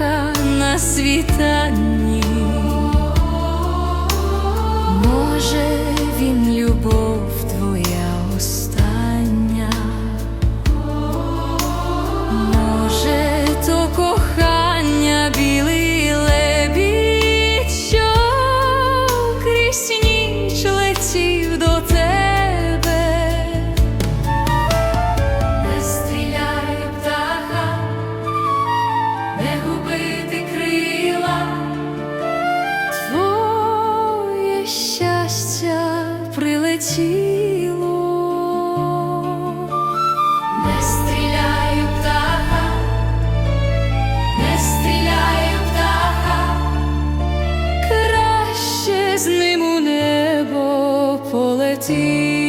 на світанні. тіло, не стріляю птаха, не стріляю птаха, краще з ним у небо полетів.